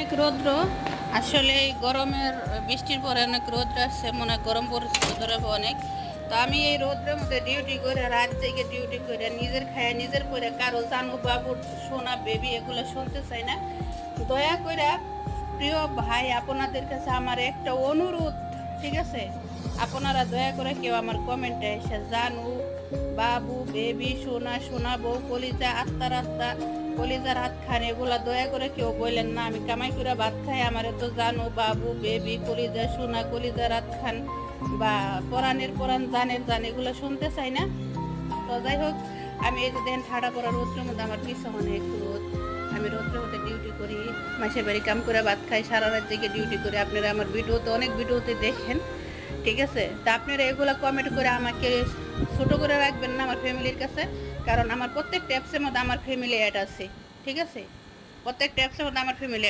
অনেক রৌদ্র। আসলে এই গরমের বৃষ্টির পরে অনেক রৌদ্র আসছে, মনে হয় গরম পড়ছে ধরে অনেক। তো আমি এই রৌদ্রের মধ্যে ডিউটি করে, রাত জেগে ডিউটি করে, নিজের খায় নিজের করে কারও জানু, বাবুর, সোনা বেবি এগুলো শুনতে চাই না। দয়া করে প্রিয় ভাই, আপনাদের কাছে আমার একটা অনুরোধ। ঠিক আছে? আপনারা দয়া করে কেউ আমার কমেন্টে এসে জানু, বাবু বেবি সোনা সোনা বউ, কলিজা, আত্মার আত্মা, কলিজার হাত খান এগুলা দয়া করে কেউ বললেন না। আমি কামাই করে ভাত খাই, আমার তো জানো, বাবু বেবি কলিজা, সোনা, কলিজার হাত খান বা পরাণের পরাণ জানের জান, এগুলো শুনতে চাই না? তো যাই হোক, আমি এই যে দেন ঠাড়া পড়া রোদ্রের মধ্যে আমার পিছু অনেক রোদ। আমি ডিউটি করি, মাসে বাড়ি কাম করে ভাত খাই, সারা রাত জেগে ডিউটি করে। আপনারা আমার ভিডিওতে অনেক ভিডিওতে দেখেন, ঠিক আছে? তা আপনারা এগুলো কমেন্ট করে আমাকে ছোটো করে রাখবেন না আমার ফ্যামিলির কাছে, কারণ আমার প্রত্যেকটা অ্যাপসের মধ্যে আমার ফ্যামিলি অ্যাড আছে, ঠিক আছে? প্রত্যেকটা অ্যাপসের মধ্যে আমার ফ্যামিলি অ্যাড